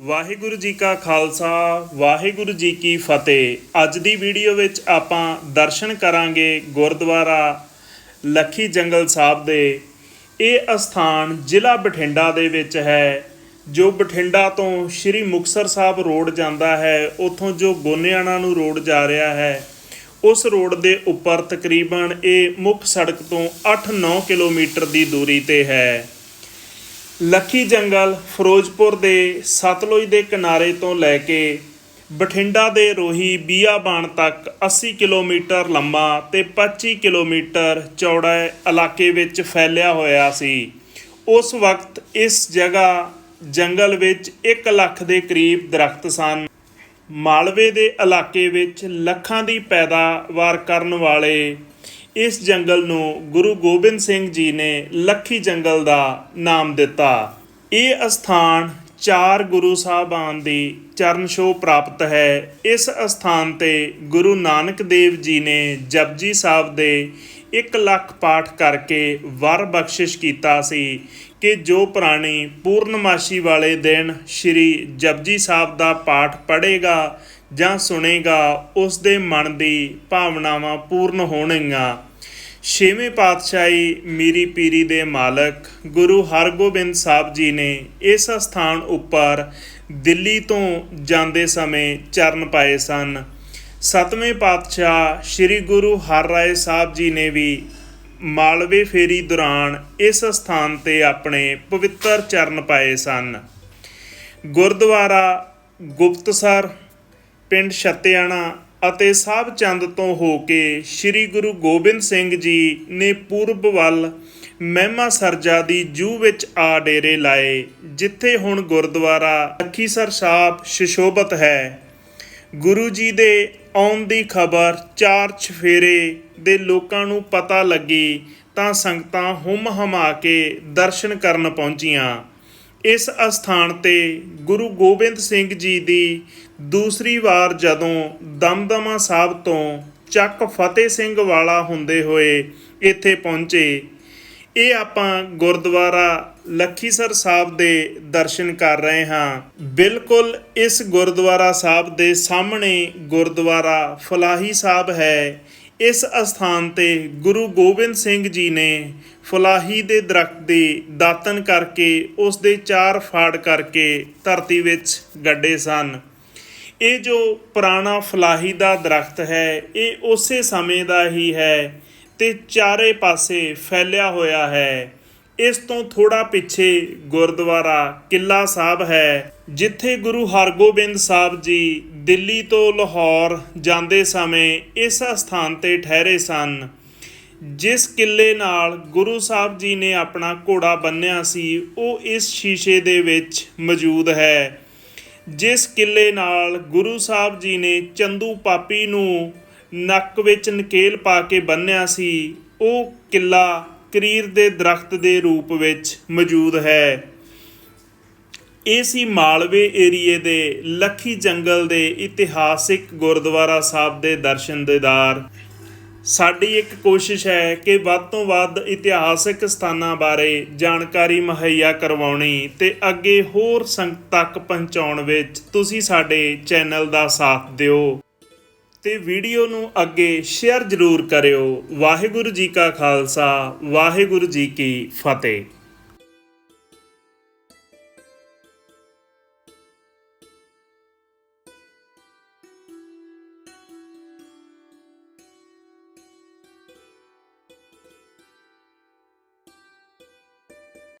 ਵਾਹਿਗੁਰੂ ਜੀ ਕਾ ਖਾਲਸਾ, ਵਾਹਿਗੁਰੂ ਜੀ ਕੀ ਫਤਿਹ। ਅੱਜ ਦੀ ਵੀਡੀਓ ਵਿੱਚ ਆਪਾਂ ਦਰਸ਼ਨ ਕਰਾਂਗੇ ਗੁਰਦੁਆਰਾ ਲੱਖੀ ਜੰਗਲ ਸਾਹਿਬ ਦੇ। ਇਹ ਅਸਥਾਨ ਜ਼ਿਲ੍ਹਾ ਬਠਿੰਡਾ ਦੇ ਵਿੱਚ ਹੈ, ਜੋ ਬਠਿੰਡਾ ਤੋਂ ਸ਼੍ਰੀ ਮੁਕਤਸਰ ਸਾਹਿਬ ਰੋਡ ਜਾਂਦਾ ਹੈ, ਉੱਥੋਂ ਜੋ ਗੋਨਿਆਣਾ ਨੂੰ ਰੋਡ ਜਾ ਰਿਹਾ ਹੈ, ਉਸ ਰੋਡ ਦੇ ਉੱਪਰ ਤਕਰੀਬਨ ਇਹ ਮੁੱਖ ਸੜਕ ਤੋਂ 8-9 ਕਿਲੋਮੀਟਰ ਦੀ ਦੂਰੀ ਤੇ ਹੈ। ਲੱਖੀ ਜੰਗਲ ਫਿਰੋਜ਼ਪੁਰ ਦੇ ਸਤਲੁਜ ਦੇ ਕਿਨਾਰੇ ਤੋਂ ਲੈ ਕੇ ਬਠਿੰਡਾ ਦੇ ਰੋਹੀ ਬੀਆਬਾਨ ਤੱਕ 80 ਕਿਲੋਮੀਟਰ ਲੰਮਾ ਤੇ 25 ਕਿਲੋਮੀਟਰ ਚੌੜਾ ਇਲਾਕੇ ਵਿੱਚ ਫੈਲਿਆ ਹੋਇਆ ਸੀ। ਉਸ ਵਕਤ ਇਸ ਜਗ੍ਹਾ ਜੰਗਲ ਵਿੱਚ 1 ਲੱਖ ਦੇ ਕਰੀਬ ਦਰਖਤ ਸਨ। ਮਾਲਵੇ ਦੇ ਇਲਾਕੇ ਵਿੱਚ ਲੱਖਾਂ ਦੀ ਪੈਦਾਵਾਰ ਕਰਨ ਵਾਲੇ ਇਸ ਜੰਗਲ ਨੂੰ ਗੁਰੂ ਗੋਬਿੰਦ ਸਿੰਘ ਜੀ ਨੇ ਲੱਖੀ ਜੰਗਲ ਦਾ ਨਾਮ ਦਿੱਤਾ। ਇਹ ਅਸਥਾਨ ਚਾਰ ਗੁਰੂ ਸਾਹਿਬਾਨ ਦੀ ਚਰਨ ਛੋਹ ਪ੍ਰਾਪਤ ਹੈ। ਇਸ ਅਸਥਾਨ ਤੇ ਗੁਰੂ ਨਾਨਕ ਦੇਵ ਜੀ ਨੇ ਜਪਜੀ ਸਾਹਿਬ ਦੇ 1 ਲੱਖ ਪਾਠ ਕਰਕੇ ਵਰ ਬਖਸ਼ਿਸ਼ ਕੀਤਾ ਸੀ ਕਿ ਜੋ ਪ੍ਰਾਣੀ ਪੂਰਨਮਾਸ਼ੀ ਵਾਲੇ ਦਿਨ ਸ਼੍ਰੀ ਜਪਜੀ ਸਾਹਿਬ ਦਾ ਪਾਠ ਪੜ੍ਹੇਗਾ ਜਾਂ ਸੁਣੇਗਾ ਉਸ ਦੇ ਮਨ ਦੀ ਭਾਵਨਾਵਾਂ ਪੂਰਨ ਹੋਣਗੀਆਂ। ਛੇਵੇਂ ਪਾਤਸ਼ਾਹੀ ਮੀਰੀ ਪੀਰੀ ਦੇ ਮਾਲਕ ਗੁਰੂ ਹਰਗੋਬਿੰਦ ਸਾਹਿਬ ਜੀ ਨੇ ਇਸ ਸਥਾਨ ਉੱਪਰ ਦਿੱਲੀ ਤੋਂ ਜਾਂਦੇ ਸਮੇਂ ਚਰਨ ਪਾਏ ਸਨ। ਸਤਵੇਂ ਪਾਤਸ਼ਾਹ ਸ੍ਰੀ ਗੁਰੂ ਹਰ ਰਾਏ ਸਾਹਿਬ ਜੀ ਨੇ ਵੀ ਮਾਲਵੇ ਫੇਰੀ ਦੌਰਾਨ ਇਸ ਸਥਾਨ ਤੇ ਆਪਣੇ ਪਵਿੱਤਰ ਚਰਨ ਪਾਏ ਸਨ। ਗੁਰਦੁਆਰਾ ਗੁਪਤਸਰ ਪਿੰਡ ਛੱਤਿਆਣਾ ਅਤੇ ਸਾਹਿਬ ਚੰਦ ਤੋਂ ਹੋ ਕੇ ਸ੍ਰੀ ਗੁਰੂ ਗੋਬਿੰਦ ਸਿੰਘ ਜੀ ਨੇ ਪੂਰਬ ਵੱਲ ਮਹਿਮਾ ਸਰਜਾ ਦੀ ਜੂ ਵਿੱਚ ਆ ਡੇਰੇ ਲਾਏ, ਜਿੱਥੇ ਹੁਣ ਗੁਰਦੁਆਰਾ ਅਖੀਸਰ ਸਾਹਿਬ ਸ਼ਿਸ਼ੋਭਤ ਹੈ। ਗੁਰੂ ਜੀ ਦੇ ਆਉਣ ਦੀ ਖਬਰ ਚਾਰ ਛਫੇਰੇ ਦੇ ਲੋਕਾਂ ਨੂੰ ਪਤਾ ਲੱਗੀ ਤਾਂ ਸੰਗਤਾਂ ਹੁਮ ਹਮਾ ਕੇ ਦਰਸ਼ਨ ਕਰਨ ਪਹੁੰਚੀਆਂ। ਇਸ ਅਸਥਾਨ ਤੇ ਗੁਰੂ ਗੋਬਿੰਦ ਸਿੰਘ ਜੀ ਦੀ ਦੂਸਰੀ ਵਾਰ ਜਦੋਂ ਦਮਦਮਾ ਸਾਹਿਬ ਤੋਂ ਚੱਕ ਫਤਿਹ ਸਿੰਘ ਵਾਲਾ ਹੁੰਦੇ ਹੋਏ ਇੱਥੇ ਪਹੁੰਚੇ, ਇਹ ਆਪਾਂ ਗੁਰਦੁਆਰਾ ਲੱਖੀਸਰ ਸਾਹਿਬ ਦੇ ਦਰਸ਼ਨ ਕਰ ਰਹੇ ਹਾਂ। ਬਿਲਕੁਲ ਇਸ ਗੁਰਦੁਆਰਾ ਸਾਹਿਬ ਦੇ ਸਾਹਮਣੇ ਗੁਰਦੁਆਰਾ ਫਲਾਹੀ ਸਾਹਿਬ ਹੈ। ਇਸ ਅਸਥਾਨ ਤੇ ਗੁਰੂ ਗੋਬਿੰਦ ਸਿੰਘ ਜੀ ਨੇ ਫਲਾਹੀ ਦੇ ਦਰਖਤ ਦੀ ਦਾਤਨ ਕਰਕੇ ਉਸ ਦੇ ਚਾਰ ਫਾੜ ਕਰਕੇ ਧਰਤੀ ਵਿੱਚ ਗੱਡੇ ਸਨ। ਇਹ ਜੋ ਪੁਰਾਣਾ ਫਲਾਹੀ ਦਾ ਦਰਖਤ ਹੈ, ਇਹ ਉਸੇ ਸਮੇਂ ਦਾ ਹੀ ਹੈ ਤੇ ਚਾਰੇ ਪਾਸੇ ਫੈਲਿਆ ਹੋਇਆ ਹੈ। ਇਸ ਤੋਂ ਥੋੜਾ ਪਿੱਛੇ ਗੁਰਦੁਆਰਾ ਕਿਲਾ ਸਾਹਿਬ ਹੈ, ਜਿੱਥੇ ਗੁਰੂ ਹਰਗੋਬਿੰਦ ਸਾਹਿਬ ਜੀ ਦਿੱਲੀ ਤੋਂ ਲਾਹੌਰ ਜਾਂਦੇ ਸਮੇਂ ਇਸ ਸਥਾਨ ਤੇ ਠਹਿਰੇ ਸਨ, ਜਿਸ ਕਿਲੇ ਨਾਲ ਗੁਰੂ ਸਾਹਿਬ ਜੀ ਨੇ ਆਪਣਾ ਘੋੜਾ ਬੰਨਿਆ ਸੀ, ਉਹ ਇਸ ਸ਼ੀਸ਼ੇ ਦੇ ਵਿੱਚ ਮੌਜੂਦ ਹੈ, ਜਿਸ ਕਿਲੇ ਨਾਲ ਗੁਰੂ ਸਾਹਿਬ ਜੀ ਨੇ ਚੰਦੂ ਪਾਪੀ ਨੂੰ ਨੱਕ ਵਿੱਚ ਨਕੇਲ ਪਾ ਕੇ ਬੰਨਿਆ ਸੀ, ਉਹ ਕਿਲਾ ਕਰੀਰ ਦੇ ਦਰਖਤ ਦੇ ਰੂਪ ਵਿੱਚ ਮੌਜੂਦ ਹੈ। ਇਹ ਸੀ ਮਾਲਵੇ ਏਰੀਏ ਦੇ ਲੱਖੀ ਜੰਗਲ ਦੇ ਇਤਿਹਾਸਿਕ ਗੁਰਦੁਆਰਾ ਸਾਹਿਬ ਦੇ ਦਰਸ਼ਨ ਦੇਦਾਰ ਸਾਡੀ ਇੱਕ ਕੋਸ਼ਿਸ਼ ਹੈ ਕਿ ਵੱਧ ਤੋਂ ਵੱਧ ਇਤਿਹਾਸਕ ਸਥਾਨਾਂ ਬਾਰੇ ਜਾਣਕਾਰੀ ਮੁਹੱਈਆ ਕਰਵਾਉਣੀ ਤੇ ਅੱਗੇ ਹੋਰ ਸੰਗਤ ਤੱਕ ਪਹੁੰਚਾਉਣ ਵਿੱਚ ਤੁਸੀਂ ਸਾਡੇ ਚੈਨਲ ਦਾ ਸਾਥ ਦਿਓ। ਤੇ ਵੀਡੀਓ ਨੂੰ ਅੱਗੇ ਸ਼ੇਅਰ ਜ਼ਰੂਰ ਕਰਿਓ। ਵਾਹਿਗੁਰੂ ਜੀ ਕਾ ਖਾਲਸਾ, ਵਾਹਿਗੁਰੂ ਜੀ ਕੀ ਫਤਿਹ।